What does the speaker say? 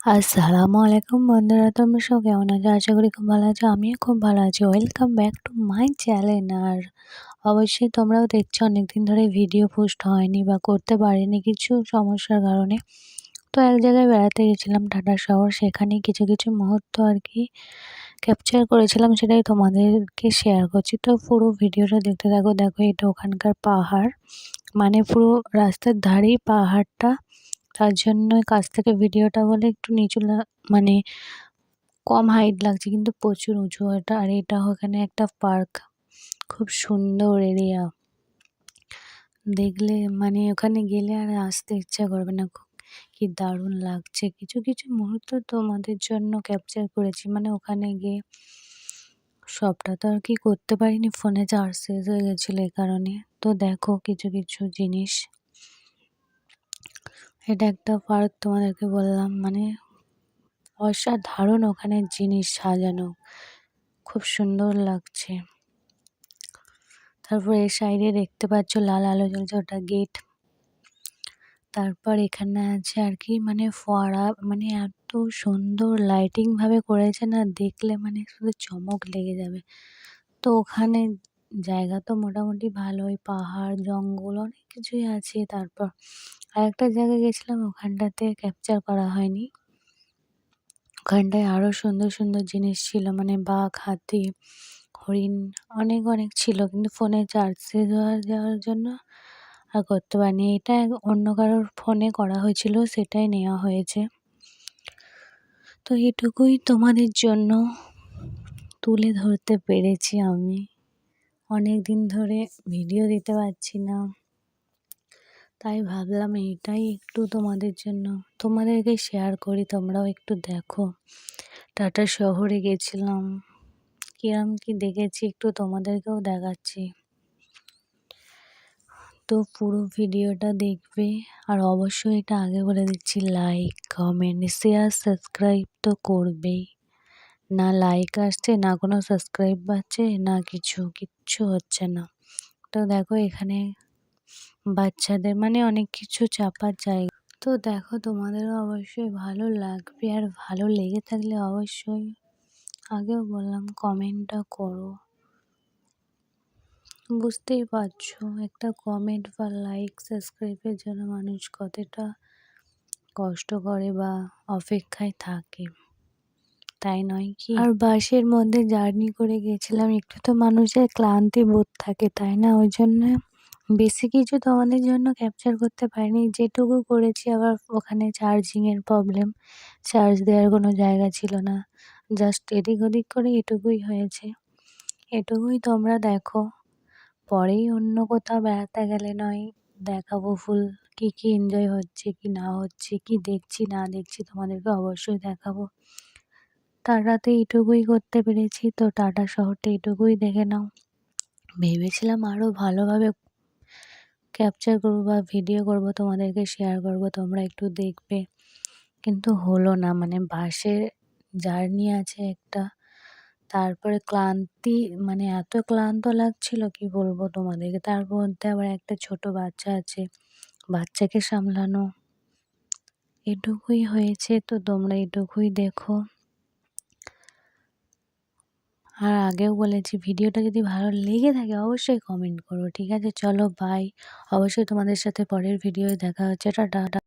আসসালামু আলাইকুম বন্ধুরা, তোমরা সব কেমন আছো? আশা করি খুব ভালো আছো, আমিও খুব ভালো আছি। Welcome back to my channel আর অবশ্যই তোমরাও দেখছ, অনেকদিন ধরে ভিডিও পোস্ট হয়নি বা করতে পারিনি কিছু সমস্যার কারণে। তো এক জায়গায় বেড়াতে গেছিলাম টাটা শহর, সেখানে কিছু কিছু মুহূর্ত আর কি ক্যাপচার করেছিলাম, সেটাই তোমাদেরকে শেয়ার করছি। তো পুরো ভিডিওটা দেখতে থাকো, দেখো এটা ওখানকার পাহাড়। মানে পুরো রাস্তার ধারেই পাহাড়টা তার জন্য কাছ থেকে ভিডিওটা বলে একটু নিচু মানে কম হাইট লাগছে, কিন্তু প্রচুর উঁচু এটা। আর এটা ওখানে একটা পার্ক খুব সুন্দর এরিয়া দেখলে মানে ওখানে গেলে আর আসতে ইচ্ছা করবে না। কি দারুণ লাগছে। কিছু কিছু মুহূর্ত তোমাদের জন্য ক্যাপচার করেছি। মানে ওখানে গিয়ে সবটা তো আর কি করতে পারিনি। ফোনে চার্জ শেষ হয়ে গেছিল এই কারণে। তো দেখো কিছু কিছু জিনিস। এটা একটা পার্ক তোমাদেরকে বললাম মানে অসাধারণ ওখানে জিনিস সাজানো। খুব সুন্দর লাগছে। তারপর এই সাইডে দেখতে পাচ্ছ লাল আলো জ্বলছে ওটা গেট। তারপর এখানে আছে আর কি মানে ফোয়ারা মানে এত সুন্দর লাইটিংভাবে করেছে না, দেখলে মানে শুধু চমক লেগে যাবে। তো ওখানে জায়গা তো মোটামুটি ভালোই, পাহাড়, জঙ্গল অনেক কিছুই আছে। তারপর আর একটা জায়গায় গেছিলাম, ওখানটাতে ক্যাপচার করা হয়নি। ওখানটায় আরও সুন্দর সুন্দর জিনিস ছিল মানে বাঘ, হাতি, হরিণ অনেক অনেক ছিল। কিন্তু ফোনে চার্জ শেষ হওয়ার, যাওয়ার জন্য আর করতে পারিনি। এটা অন্য কারোর ফোনে করা হয়েছিল, সেটাই নেওয়া হয়েছে। তো এটুকুই তোমাদের জন্য তুলে ধরতে পেরেছি আমি। অনেক দিন ধরে ভিডিও দিতে পারছি না। তাই ভাবলাম এইটাই একটু তোমাদের জন্য। তোমাদেরকে শেয়ার করি, তোমরাও একটু দেখো। টাটা শহরে গেছিলাম। কিরম কি দেখেছি, একটু তোমাদেরকেও দেখাচ্ছি। তো পুরো ভিডিওটা দেখবে, আর অবশ্যই এটা আগে বলে দিচ্ছি লাইক কমেন্ট শেয়ার সাবস্ক্রাইব তো করবেই। না লাইক আসছে, না কোনো সাবস্ক্রাইব পাচ্ছে, না কিছু, কিচ্ছু হচ্ছে না। তো দেখো এখানে বাচ্চাদের মানে অনেক কিছু চাপার জায়গা। তো দেখো তোমাদেরও অবশ্যই ভালো লাগবে আর ভালো লেগে থাকলে অবশ্যই আগেও বললাম কমেন্টটা করো। বুঝতেই পারছ একটা কমেন্ট বা লাইক সাবস্ক্রাইবের জন্য মানুষ কতটা কষ্ট করে বা অপেক্ষায় থাকে। তাই নয় কি? আর বাসের মধ্যে জার্নি করে গেছিলাম, একটু তো মানুষের ক্লান্তি বোধ থাকে, তাই না? ওই জন্য বেশি কিছু তোমাদের জন্য ক্যাপচার করতে পারিনি। যেটুকু করেছি আবার ওখানে চার্জিংয়ের প্রবলেম চার্জ দেওয়ার কোনো জায়গা ছিল না। জাস্ট এদিক ওদিক করে এটুকুই হয়েছে। এটুকুই তোমরা দেখো। পরেই অন্য কোথাও বেড়াতে গেলে নয়, দেখাবো ফুল, কী কী এনজয় হচ্ছে, কি না হচ্ছে, কি দেখছি, না দেখছি তোমাদেরকে অবশ্যই দেখাবো। তার রাতে এটুকুই করতে পেরেছি। তো টাটা শহরটা এটুকুই দেখে নাও। ভেবেছিলাম আরও ভালোভাবে ক্যাপচার করব বা ভিডিও করব, তোমাদেরকে শেয়ার করব, তোমরা একটু দেখবে। কিন্তু হলো না মানে বাসে জার্নি আছে একটা। তারপরে ক্লান্তি মানে এত ক্লান্ত লাগছিল, কি বলব তোমাদেরকে? তার মধ্যে আবার একটা ছোট বাচ্চা আছে। বাচ্চাকে সামলানো। এটুকুই হয়েছে, তো তোমরা এটুকুই দেখো। আর আগেও বলেছি, ভিডিওটা যদি ভালো লেগে থাকে অবশ্যই কমেন্ট করো, ঠিক আছে? চলো বাই অবশ্যই তোমাদের সাথে পরের ভিডিও দেখা হচ্ছে, টাটা।